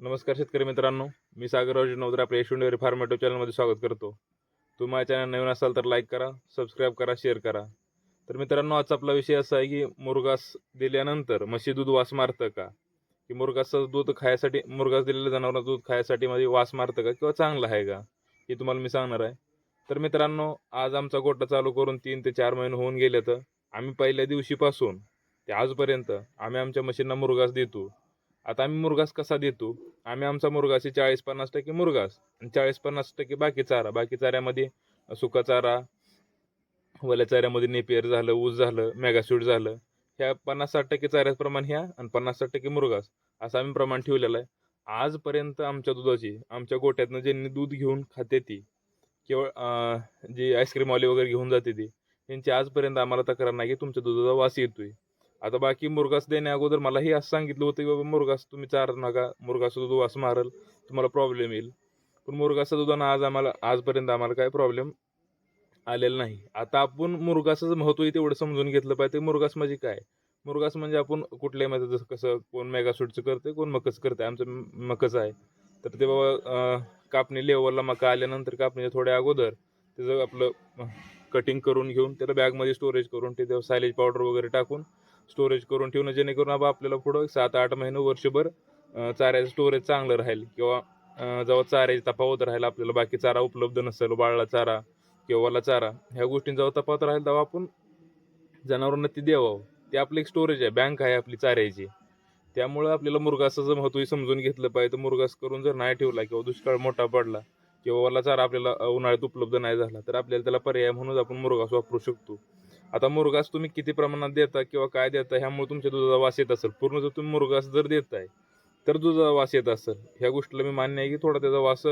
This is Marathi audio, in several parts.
नमस्कार शेतकरी मित्रांनो मी सागरराव नवदर आपल्या यशवंत डेअरी फार्म युट्यूब चॅनलमध्ये स्वागत करतो. तुम्ही माझ्या चॅनल नवीन असाल तर लाईक करा सबस्क्राईब करा शेअर करा. तर मित्रांनो आजचा आपला विषय असा आहे की मुरगास दिल्यानंतर म्हशी दूध वास मारतं का? की मुरगासचं दूध खायसाठी मुरगास दिलेलं जनावरांचं दूध खायसाठी मध्ये वास मारतं का किंवा चांगलं आहे का? हे तुम्हाला मी सांगणार आहे. तर मित्रांनो आज आमचा गोटा चालू करून तीन ते चार महिने होऊन गेले तर आम्ही पहिल्या दिवशीपासून ते आजपर्यंत आम्ही आमच्या म्हशींना मुरगास देतो. आता आम्ही मुरगास कसा देतो? आम्ही आमचा मुरगास चाळीस पन्नास टक्के मुरगास. आणि चाळीस पन्नास टक्के बाकी चारा. बाकी चाऱ्यामध्ये सुका चारा वल्या चाऱ्यामध्ये नेपियर झालं ऊस झालं मेगास्यूट झालं. ह्या पन्नास साठ टक्के चाऱ्याचं प्रमाण ह्या आणि पन्नास साठ टक्के मुरगास. असं आम्ही प्रमाण ठेवलेलं आहे. आजपर्यंत आमच्या दुधाची आमच्या गोट्यातनं ज्यांनी दूध घेऊन खाते ती केवळ जी आईस्क्रीमवाली वगैरे घेऊन जाते ती त्यांची आजपर्यंत आम्हाला तक्रार नाही की तुमच्या दुधाचा वास येतोय. आता बाकी मुरगास देण्या अगोदर मला हे असं सांगितलं होतं की बाबा मुरगास तुम्ही चार नका मुरगाचं दूध वास मारल तुम्हाला प्रॉब्लेम येईल. पण मुरगाचं दुधानं आज आम्हाला आजपर्यंत आम्हाला काय प्रॉब्लेम आलेला नाही. आता आपण मुरगाचं महत्त्व आहे तेवढं समजून घेतलं पाहिजे. मुरगास म्हणजे काय? मुरगास म्हणजे आपण कुठल्याही मध्ये जसं कसं कोण मेगासूटचं करते कोण मकच करते आमचं म- मकच आहे. तर ते बाबा कापणी लेवलला मका आल्यानंतर कापणीच्या थोड्या अगोदर त्याचं आपलं कटिंग करून घेऊन त्याला बॅगमध्ये स्टोरेज करून ते सायलेज पावडर वगैरे टाकून स्टोरेज करून ठेवणं जेणेकरून आबा आपल्याला पुढं सात आठ महिने वर्षभर चाऱ्याचं स्टोरेज चांगलं राहील. किंवा जेव्हा चाऱ्याची तफावत राहील आपल्याला बाकी चारा उपलब्ध नसेल बाळला चारा किंवा वाला चारा ह्या गोष्टींचा जेव्हा तपावत राहील तेव्हा आपण जनावरांना ती द्यावं. ते आपलं एक स्टोरेज आहे बँक आहे आपली चाऱ्याची. त्यामुळं आपल्याला मुरगासाचं महत्त्व समजून घेतलं पाहिजे तर मुरगास करून जर नाही ठेवला किंवा दुष्काळ मोठा पडला किंवा वाला चारा आपल्याला उन्हाळ्यात उपलब्ध नाही झाला तर आपल्याला त्याला पर्याय म्हणून आपण मुरगास वापरू शकतो. आता मुरगास तुम्ही किती प्रमाणात देता किंवा काय देता ह्यामुळे तुमच्या दुधाचा वास येत असेल. पूर्ण जर तुम्ही मुरगास जर देताय तर दुधाचा वास येत असेल. ह्या गोष्टीला मी मान्य आहे की थोडा त्याचा वास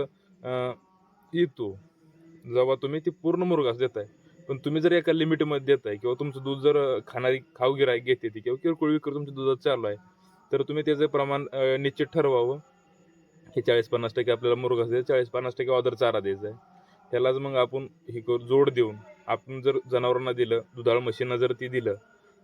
येतो. जेव्हा तुम्ही ती पूर्ण मुरगास देताय पण तुम्ही जर एका लिमिटमध्ये देताय किंवा तुमचं दूध जर खाणारी खाऊ गिरायक घेते ती किंवा किरकोळ विक्री तुमच्या दुधात चालू आहे तर तुम्ही त्याचं प्रमाण निश्चित ठरवावं. की चाळीस पन्नास टक्के आपल्याला मुरगास द्यायचं चाळीस पन्नास टक्के ऑदर चारा द्यायचा आहे. त्यालाच मग आपण हे करू जोड देऊन आपण जर जनावरांना दिलं दुधाळ म्हशींना जर ती दिलं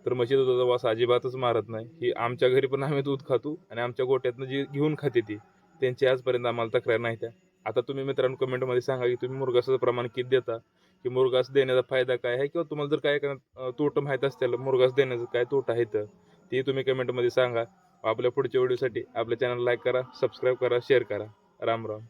तर म्हशी दुधाचा वास अजिबातच मारत नाही. ही आमच्या घरी पण आम्ही दूध खातो आणि आमच्या गोट्यातनं जी घेऊन खाते ती त्यांची आजपर्यंत आम्हाला तक्रार नाही त्या. आता तुम्ही मित्रांनो कमेंटमध्ये सांगा की तुम्ही मुरगासाचं प्रमाण किती देता की मुरगास देण्याचा फायदा काय आहे? किंवा तुम्हाला जर काय काय तोटं माहीत असतील मुरगास देण्याचं काय तोटा आहे तर ते तुम्ही कमेंटमध्ये सांगा. आपल्या पुढच्या व्हिडिओसाठी आपल्या चॅनल लाईक करा सबस्क्राईब करा शेअर करा. राम राम.